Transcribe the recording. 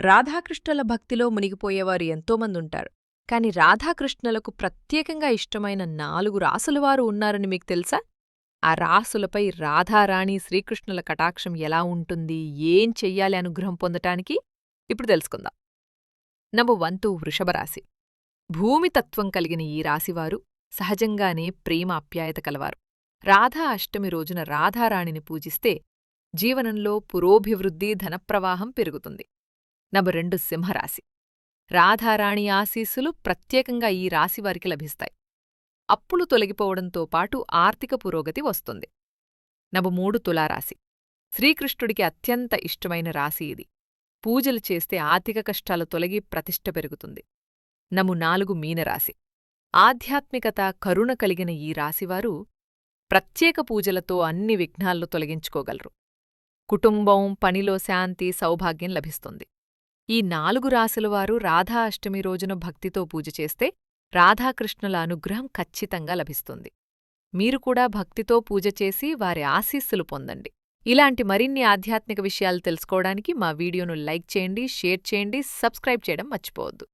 రాధాకృష్ణుల భక్తిలో మునిగిపోయేవారు ఎంతోమందుంటారు. కాని రాధాకృష్ణులకు ప్రత్యేకంగా ఇష్టమైన నాలుగు రాసులవారు ఉన్నారని మీకు తెలుసా? ఆ రాసులపై రాధారాణి శ్రీకృష్ణుల కటాక్షం ఎలా ఉంటుంది? ఏం చెయ్యాలి అనుగ్రహం పొందటానికి? ఇప్పుడు తెలుసుకుందాం. నము వంతు వృషభరాశి భూమితత్వం కలిగిన ఈ రాశివారు సహజంగానే ప్రేమ అప్యాయత కలవారు. రాధా అష్టమి రోజున రాధారాణిని పూజిస్తే జీవనంలో పురోభివృద్ధి ధనప్రవాహం పెరుగుతుంది. నవ రెండు సింహరాశి. రాధారాణి ఆశీస్సులు ప్రత్యేకంగా ఈ రాశివారికి లభిస్తాయి. అప్పులు తొలగిపోవడంతో పాటు ఆర్థిక పురోగతి వస్తుంది. నవ మూడు తులారాశి. శ్రీకృష్ణుడికి అత్యంత ఇష్టమైన రాశి ఇది. పూజలు చేస్తే ఆర్థిక కష్టాలు తొలగి ప్రతిష్ట పెరుగుతుంది. నము నాలుగు మీనరాశి. ఆధ్యాత్మికత కరుణ కలిగిన ఈ రాశివారు ప్రత్యేక పూజలతో అన్ని విఘ్నాల్లో తొలగించుకోగలరు. కుటుంబం పనిలో శాంతి సౌభాగ్యం లభిస్తుంది. ఈ నాలుగు రాశులవారు రాధా అష్టమి రోజున భక్తితో పూజ చేస్తే రాధాకృష్ణుల అనుగ్రహం ఖచ్చితంగా లభిస్తుంది. మీరు కూడా భక్తితో పూజ చేసి వారి ఆశీస్సులు పొందండి. ఇలాంటి మరిన్ని ఆధ్యాత్మిక విషయాలు తెలుసుకోవడానికి మా వీడియోను లైక్ చేయండి షేర్ చేయండి సబ్స్క్రైబ్ చేయడం మర్చిపోవద్దు.